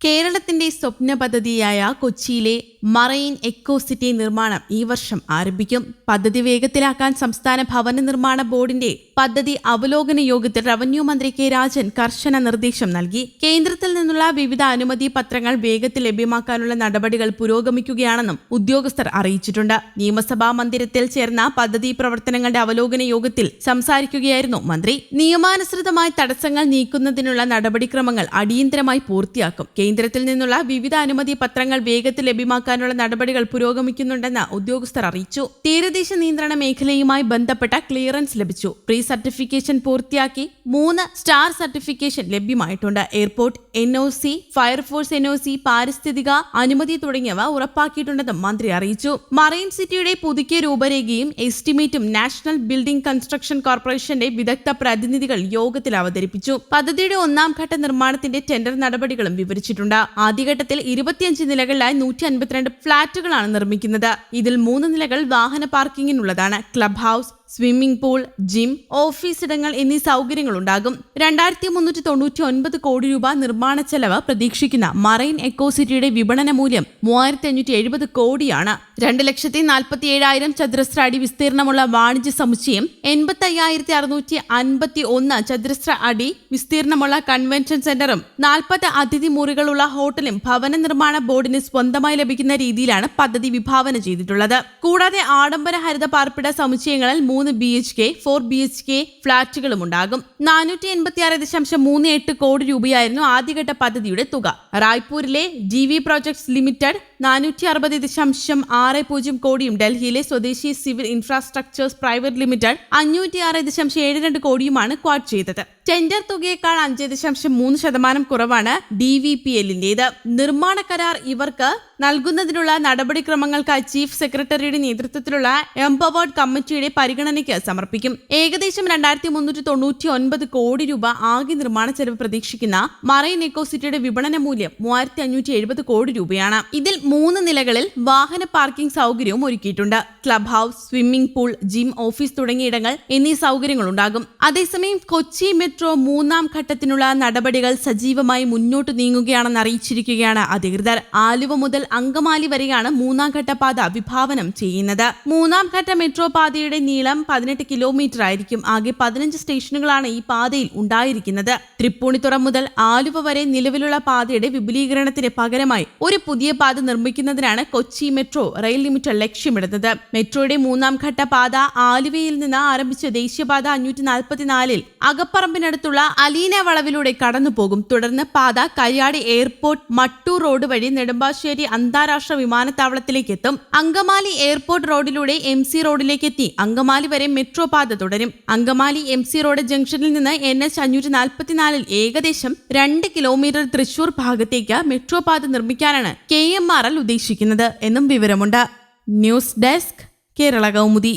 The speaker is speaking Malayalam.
കേരളത്തിന്റെ സ്വപ്ന പദ്ധതിയായ കൊച്ചിയിലെ മറൈൻ എക്കോ സിറ്റി നിർമ്മാണം ഈ വർഷം ആരംഭിക്കും. പദ്ധതി വേഗത്തിലാക്കാൻ സംസ്ഥാന ഭവന നിർമ്മാണ ബോർഡിന്റെ പദ്ധതി അവലോകന യോഗത്തിൽ റവന്യൂ മന്ത്രി കെ രാജൻ കർശന നിർദ്ദേശം നൽകി. കേന്ദ്രത്തിൽ നിന്നുള്ള വിവിധ അനുമതി പത്രങ്ങൾ വേഗത്തിൽ ലഭ്യമാക്കാനുള്ള നടപടികൾ പുരോഗമിക്കുകയാണെന്നും ഉദ്യോഗസ്ഥർ അറിയിച്ചിട്ടുണ്ട്. നിയമസഭാ മന്ദിരത്തിൽ ചേർന്ന പദ്ധതി പ്രവർത്തനങ്ങളുടെ അവലോകന യോഗത്തിൽ സംസാരിക്കുകയായിരുന്നു മന്ത്രി. നിയമാനുസൃതമായി തടസ്സങ്ങൾ നീക്കുന്നതിനുള്ള നടപടിക്രമങ്ങൾ അടിയന്തരമായി പൂർത്തിയാക്കും. കേന്ദ്രത്തിൽ നിന്നുള്ള വിവിധ അനുമതി പത്രങ്ങൾ വേഗത്തിൽ ലഭ്യമാക്കാനുള്ള നടപടികൾ പുരോഗമിക്കുന്നുണ്ടെന്ന് ഉദ്യോഗസ്ഥർ അറിയിച്ചു. തീരദേശ നിയന്ത്രണ മേഖലയുമായി ബന്ധപ്പെട്ട ക്ലിയറൻസ് ലഭിച്ചു. പ്രീ സർട്ടിഫിക്കേഷൻ പൂർത്തിയാക്കി മൂന്ന് star certification ലഭ്യമായിട്ടുണ്ട്. Airport N O C fire force N O C പാരിസ്ഥിതിക അനുമതി തുടങ്ങിയവ ഉറപ്പാക്കിയിട്ടുണ്ടെന്നും മന്ത്രി അറിയിച്ചു. മറൈൻ സിറ്റിയുടെ പുതുക്കിയ രൂപരേഖയും എസ്റ്റിമേറ്റും നാഷണൽ ബിൽഡിംഗ് കൺസ്ട്രക്ഷൻ കോർപ്പറേഷന്റെ വിദഗ്ധ പ്രതിനിധികൾ യോഗത്തിൽ അവതരിപ്പിച്ചു. പദ്ധതിയുടെ ഒന്നാം ഘട്ട നിർമ്മാണത്തിന്റെ ടെൻഡർ നടപടികളും വിവരിച്ചിട്ടുണ്ട്. ആദ്യഘട്ടത്തിൽ ഇരുപത്തിയഞ്ച് നിലകളിലായി നൂറ്റി അൻപത്തിരണ്ട് ഫ്ളാറ്റുകളാണ് നിർമ്മിക്കുന്നത്. ഇതിൽ മൂന്ന് നിലകൾ വാഹന പാർക്കിങ്ങിനുള്ളതാണ്. Club house swimming pool gym office ഇടങ്ങൾ എന്നീ സൗകര്യങ്ങൾ ഉണ്ടാകും രണ്ടായിരത്തി മുന്നൂറ്റി തൊണ്ണൂറ്റി ഒൻപത് കോടി രൂപ നിർമ്മാണ ചെലവ് പ്രതീക്ഷിക്കുന്ന മറൈൻ എക്കോസിറ്റിയുടെ വിപണന മൂല്യം മൂവായിരത്തി അഞ്ഞൂറ്റി എഴുപത് കോടിയാണ്. രണ്ട് ലക്ഷത്തി നാൽപ്പത്തി ഏഴായിരം ചതുരശ്ര അടി വിസ്തീർണമുള്ള വാണിജ്യ സമുച്ചയം എൺപത്തി അയ്യായിരത്തി അറുന്നൂറ്റി അൻപത്തി ഒന്ന് ചതുരശ്ര അടി വിസ്തീർണമുള്ള കൺവെൻഷൻ സെന്ററും നാൽപ്പത് അതിഥി മുറികളുള്ള ഹോട്ടലും ഭവന നിർമ്മാണ ബോർഡിന് സ്വന്തമായി ലഭിക്കുന്ന രീതിയിലാണ് പദ്ധതി വിഭാവന ചെയ്തിട്ടുള്ളത്. കൂടാതെ ആഡംബര ഹരിത പാർപ്പിട സമുച്ചയങ്ങളിൽ മൂന്ന് B H K four B H K ഫ്ളാറ്റുകളും ഉണ്ടാകും നാനൂറ്റി എൺപത്തി ആറ് ദശാംശം മൂന്ന് എട്ട് കോടി രൂപയായിരുന്നു ആദ്യഘട്ട പദ്ധതിയുടെ തുക. റായ്പൂരിലെ ജി വി പ്രോജക്ട്സ് ലിമിറ്റഡ് നാനൂറ്റി അറുപത് ദശാംശം ആറ് പൂജ്യം കോടിയും ഡൽഹിയിലെ സ്വദേശി സിവിൽ ഇൻഫ്രാസ്ട്രക്ചേഴ്സ് പ്രൈവറ്റ് ലിമിറ്റഡ് അഞ്ഞൂറ്റി ആറ് ദശാംശം ഏഴ് രണ്ട് കോടിയുമാണ് ക്വാഡ് ചെയ്തത്. ടെൻഡർ തുകയേക്കാൾ അഞ്ച് ദശാംശം മൂന്ന് ശതമാനം കുറവാണ് ഡി വി പി എല്ലിന്റേത് നിർമ്മാണ കരാർ ഇവർക്ക് നൽകുന്നതിനുള്ള നടപടിക്രമങ്ങൾക്കായി ചീഫ് സെക്രട്ടറിയുടെ നേതൃത്വത്തിലുള്ള എംപവേർഡ് കമ്മിറ്റിയുടെ പരിഗണനയ്ക്ക് സമർപ്പിക്കും. ഏകദേശം രണ്ടായിരത്തി മുന്നൂറ്റി തൊണ്ണൂറ്റി ഒൻപത് കോടി രൂപ ആകെ നിർമ്മാണ ചെലവ് പ്രതീക്ഷിക്കുന്ന മറൈൻ എക്കോസിറ്റിയുടെ വിപണന മൂല്യം മൂവായിരത്തി അഞ്ഞൂറ്റി എഴുപത് കോടി രൂപയാണ്. ഇതിൽ മൂന്ന് നിലകളിൽ വാഹന പാർക്കിംഗ് സൗകര്യവും ഒരുക്കിയിട്ടുണ്ട്. Club house swimming pool gym office തുടങ്ങിയിടങ്ങൾ എന്നീ സൗകര്യങ്ങൾ ഉണ്ടാകും. അതേസമയം കൊച്ചി മെട്രോ മൂന്നാം ഘട്ടത്തിനുള്ള നടപടികൾ സജീവമായി മുന്നോട്ട് നീങ്ങുകയാണെന്ന് അറിയിച്ചിരിക്കുകയാണ് അധികൃതർ. ആലുവ മുതൽ അങ്കമാലി വരെയാണ് മൂന്നാം ഘട്ട പാത വിഭാവനം ചെയ്യുന്നത്. മൂന്നാം ഘട്ട മെട്രോ പാതയുടെ നീളം പതിനെട്ട് കിലോമീറ്റർ ആയിരിക്കും. ആകെ പതിനഞ്ച് സ്റ്റേഷനുകളാണ് ഈ പാതയിൽ ഉണ്ടായിരിക്കുന്നത്. തൃപ്പൂണിത്തുറ മുതൽ ആലുവ വരെ നിലവിലുള്ള പാതയുടെ വിപുലീകരണത്തിന് പകരമായി ഒരു പുതിയ പാത നിർമ്മിക്കുന്നതിനാണ് കൊച്ചി മെട്രോ റെയിൽ ലിമിറ്റഡ് ലക്ഷ്യമിടുന്നത്. മെട്രോയുടെ മൂന്നാം ഘട്ട പാത ആലുവയിൽ നിന്ന് ആരംഭിച്ച ദേശീയപാത അഞ്ഞൂറ്റി നാൽപ്പത്തിനാലിൽ അകപ്പറമ്പിനടുത്തുള്ള അലീന വളവിലൂടെ കടന്നുപോകും. തുടർന്ന് പാത കയ്യാടി എയർപോർട്ട് മട്ടൂർ റോഡ് വഴി നെടുമ്പാശ്ശേരി അന്താരാഷ്ട്ര വിമാനത്താവളത്തിലേക്ക് എത്തും. അങ്കമാലി എയർപോർട്ട് റോഡിലൂടെ എം സി റോഡിലേക്ക് എത്തി. അങ്കമാലി വരെ മെട്രോ പാത തുടരും. അങ്കമാലി എം സി റോഡ് ജംഗ്ഷനിൽ നിന്ന് എൻ എച്ച് അഞ്ഞൂറ്റി നാൽപ്പത്തിനാലിൽ ഏകദേശം രണ്ട് കിലോമീറ്റർ തൃശൂർ ഭാഗത്തേക്ക് മെട്രോ പാത നിർമ്മിക്കാനാണ് കെ എം ആർ എൽ ഉദ്ദേശിക്കുന്നത് എന്നും വിവരമുണ്ട്. News desk Kerala Kaumudi.